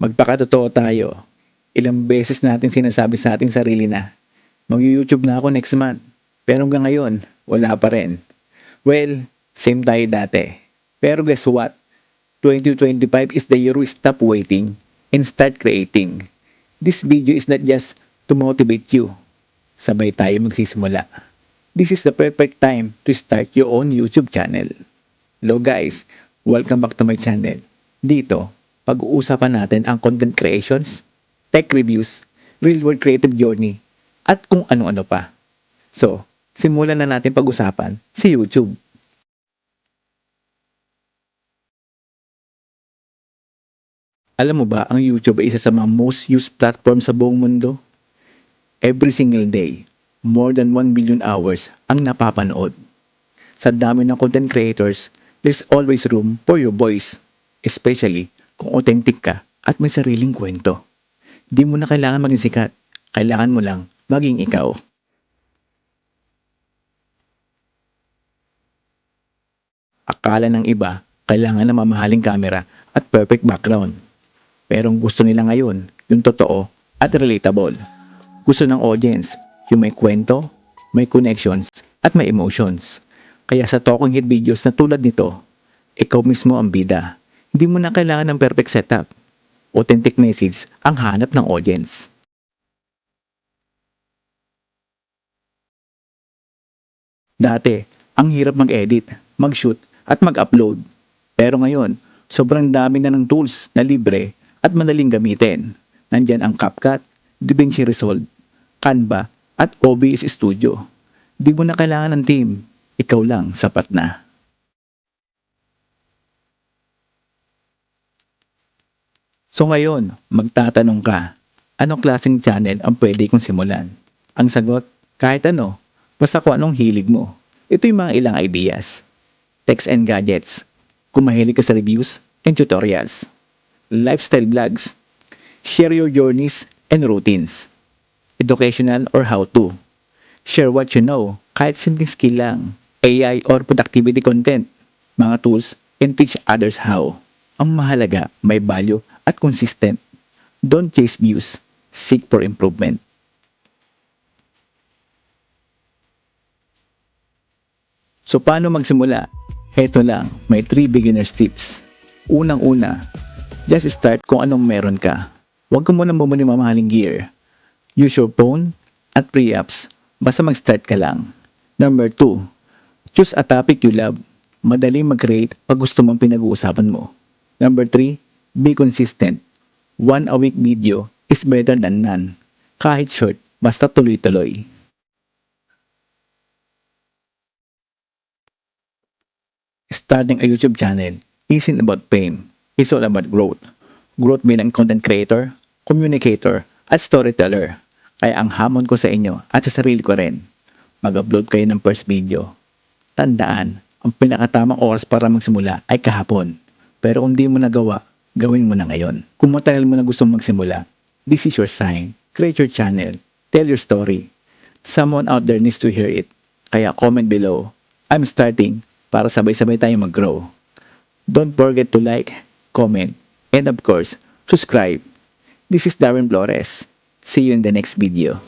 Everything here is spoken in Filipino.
Magpakatotoo tayo. Ilang beses natin sinasabi sa ating sarili na, mag-YouTube na ako next month. Pero hanggang ngayon, wala pa rin. Well, same tayo dati. Pero guess what? 2025 is the year we stop waiting and start creating. This video is not just to motivate you. Sabay tayo magsisimula. This is the perfect time to start your own YouTube channel. Hello guys, welcome back to my channel. Dito, pag-uusapan natin ang content creations, tech reviews, real-world creative journey, at kung ano-ano pa. So, simulan na natin pag-usapan si YouTube. Alam mo ba, ang YouTube ay isa sa mga most used platform sa buong mundo? Every single day, more than 1 billion hours ang napapanood. Sa dami ng content creators, there's always room for your voice, especially kung authentic ka at may sariling kwento. Di mo na kailangan maging sikat, kailangan mo lang maging ikaw. Akala ng iba, kailangan ng mamahaling camera at perfect background. Pero ang gusto nila ngayon, yung totoo at relatable. Gusto ng audience, yung may kwento, may connections, at may emotions. Kaya sa talking head videos na tulad nito, ikaw mismo ang bida. Hindi mo na kailangan ng perfect setup. Authentic message ang hanap ng audience. Dati, ang hirap mag-edit, mag-shoot, at mag-upload. Pero ngayon, sobrang dami na ng tools na libre at madaling gamitin. Nandyan ang CapCut, DaVinci Resolve, Canva, at OBS Studio. Di mo na kailangan ng team. Ikaw lang, sapat na. So ngayon, magtatanong ka, anong klaseng channel ang pwede kong simulan? Ang sagot, kahit ano, basta kung anong hilig mo. Ito yung mga ilang ideas. Text and gadgets, kung mahilig ka sa reviews and tutorials. Lifestyle vlogs, share your journeys and routines. Educational or how-to. Share what you know, kahit simpleng skill lang. AI or productivity content, mga tools, and teach others how. Ang mahalaga, may value at consistent. Don't chase views, seek for improvement. So paano magsimula? Heto lang, may 3 beginner's tips. Unang-una, just start kung anong meron ka. Huwag ka muna bumili ng mamahaling gear. Use your phone at pre-apps. Basta mag-start ka lang. Number 2, choose a topic you love. Madaling mag-create pag gusto mong pinag-uusapan mo. Number 3, be consistent. One a week video is better than none. Kahit short, basta tuloy-tuloy. Starting a YouTube channel isn't about fame. It's all about growth. Growth bilang content creator, communicator, at storyteller. Kaya ang hamon ko sa inyo at sa sarili ko rin, mag-upload kayo ng first video. Tandaan, ang pinakatamang oras para magsimula ay kahapon. Pero kung di mo nagawa, gawin mo na ngayon. Kung matagal mo na gusto magsimula, this is your sign. Create your channel. Tell your story. Someone out there needs to hear it. Kaya comment below. I'm starting para sabay-sabay tayo mag-grow. Don't forget to like, comment, and of course, subscribe. This is Darren Flores. See you in the next video.